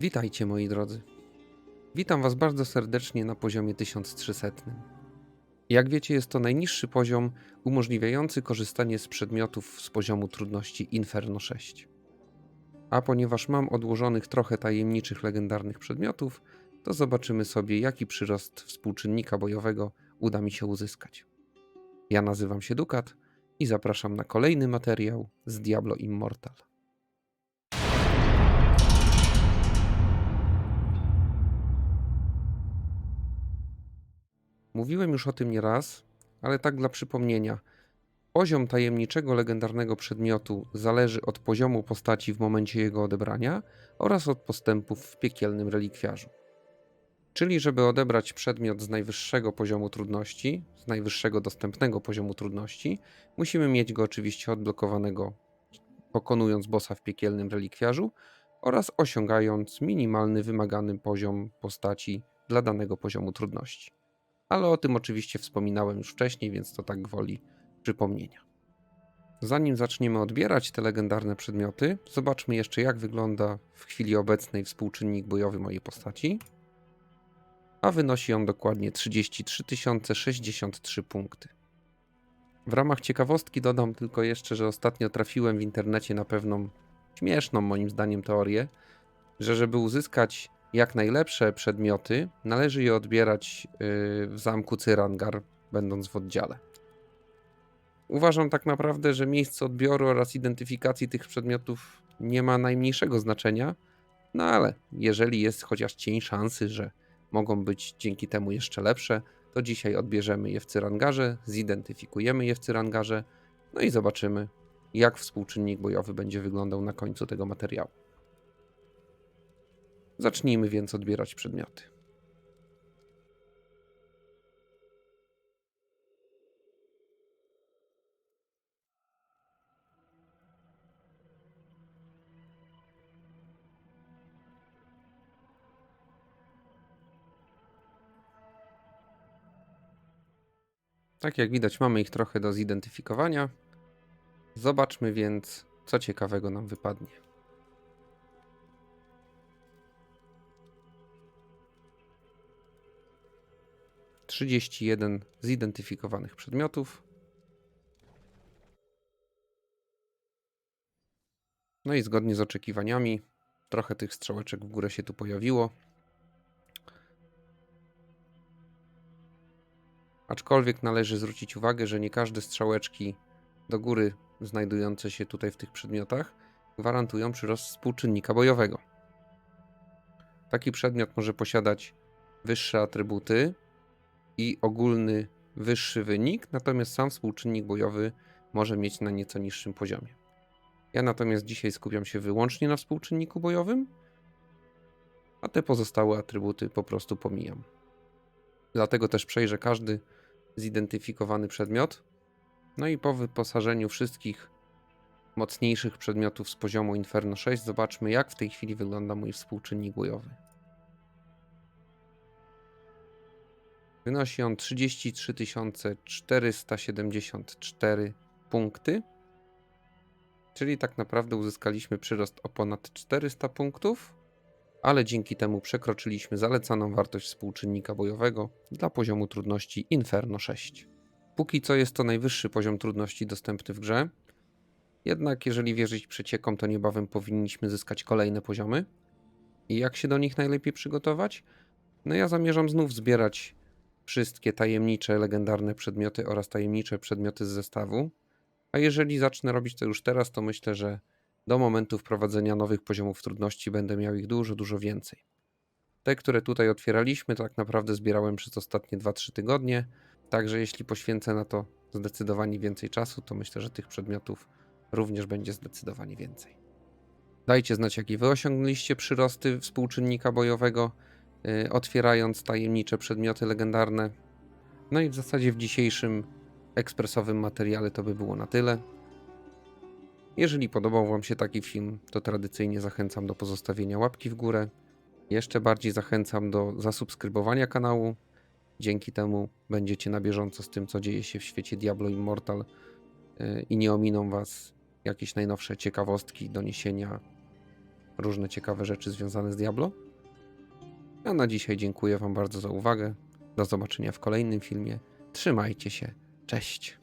Witajcie moi drodzy. Witam Was bardzo serdecznie na poziomie 1300. Jak wiecie, jest to najniższy poziom umożliwiający korzystanie z przedmiotów z poziomu trudności Inferno 6. A ponieważ mam odłożonych trochę tajemniczych legendarnych przedmiotów, to zobaczymy sobie, jaki przyrost współczynnika bojowego uda mi się uzyskać. Ja nazywam się Dukat i zapraszam na kolejny materiał z Diablo Immortal. Mówiłem już o tym nieraz, ale tak dla przypomnienia. Poziom tajemniczego legendarnego przedmiotu zależy od poziomu postaci w momencie jego odebrania oraz od postępów w piekielnym relikwiarzu. Czyli, żeby odebrać przedmiot z najwyższego poziomu trudności, z najwyższego dostępnego poziomu trudności, musimy mieć go oczywiście odblokowanego pokonując bossa w piekielnym relikwiarzu oraz osiągając minimalny wymagany poziom postaci dla danego poziomu trudności ale o tym oczywiście wspominałem już wcześniej, więc to tak gwoli przypomnienia. Zanim zaczniemy odbierać te legendarne przedmioty, zobaczmy jeszcze jak wygląda w chwili obecnej współczynnik bojowy mojej postaci. A wynosi on dokładnie 33 063 punkty. W ramach ciekawostki dodam tylko jeszcze, że ostatnio trafiłem w internecie na pewną śmieszną moim zdaniem teorię, że żeby uzyskać jak najlepsze przedmioty należy je odbierać yy, w zamku Cyrangar, będąc w oddziale. Uważam tak naprawdę, że miejsce odbioru oraz identyfikacji tych przedmiotów nie ma najmniejszego znaczenia, no ale jeżeli jest chociaż cień szansy, że mogą być dzięki temu jeszcze lepsze, to dzisiaj odbierzemy je w Cyrangarze, zidentyfikujemy je w Cyrangarze, no i zobaczymy, jak współczynnik bojowy będzie wyglądał na końcu tego materiału. Zacznijmy więc odbierać przedmioty. Tak jak widać, mamy ich trochę do zidentyfikowania. Zobaczmy więc, co ciekawego nam wypadnie. 31 zidentyfikowanych przedmiotów. No i zgodnie z oczekiwaniami, trochę tych strzałeczek w górę się tu pojawiło. Aczkolwiek należy zwrócić uwagę, że nie każde strzałeczki do góry znajdujące się tutaj w tych przedmiotach gwarantują przyrost współczynnika bojowego. Taki przedmiot może posiadać wyższe atrybuty, i ogólny wyższy wynik, natomiast sam współczynnik bojowy może mieć na nieco niższym poziomie. Ja natomiast dzisiaj skupiam się wyłącznie na współczynniku bojowym, a te pozostałe atrybuty po prostu pomijam. Dlatego też przejrzę każdy zidentyfikowany przedmiot. No i po wyposażeniu wszystkich mocniejszych przedmiotów z poziomu Inferno 6 zobaczmy jak w tej chwili wygląda mój współczynnik bojowy. Wynosi on 33 474 punkty. Czyli tak naprawdę uzyskaliśmy przyrost o ponad 400 punktów, ale dzięki temu przekroczyliśmy zalecaną wartość współczynnika bojowego dla poziomu trudności Inferno 6. Póki co jest to najwyższy poziom trudności dostępny w grze. Jednak jeżeli wierzyć przeciekom, to niebawem powinniśmy zyskać kolejne poziomy. I jak się do nich najlepiej przygotować? No ja zamierzam znów zbierać wszystkie tajemnicze, legendarne przedmioty oraz tajemnicze przedmioty z zestawu. A jeżeli zacznę robić to już teraz, to myślę, że do momentu wprowadzenia nowych poziomów trudności będę miał ich dużo, dużo więcej. Te, które tutaj otwieraliśmy, tak naprawdę zbierałem przez ostatnie 2-3 tygodnie, także jeśli poświęcę na to zdecydowanie więcej czasu, to myślę, że tych przedmiotów również będzie zdecydowanie więcej. Dajcie znać, jakie wy osiągnęliście przyrosty współczynnika bojowego otwierając tajemnicze przedmioty legendarne. No i w zasadzie w dzisiejszym ekspresowym materiale to by było na tyle. Jeżeli podobał Wam się taki film, to tradycyjnie zachęcam do pozostawienia łapki w górę. Jeszcze bardziej zachęcam do zasubskrybowania kanału. Dzięki temu będziecie na bieżąco z tym, co dzieje się w świecie Diablo Immortal y, i nie ominą Was jakieś najnowsze ciekawostki, doniesienia różne ciekawe rzeczy związane z Diablo. A na dzisiaj dziękuję Wam bardzo za uwagę. Do zobaczenia w kolejnym filmie. Trzymajcie się. Cześć.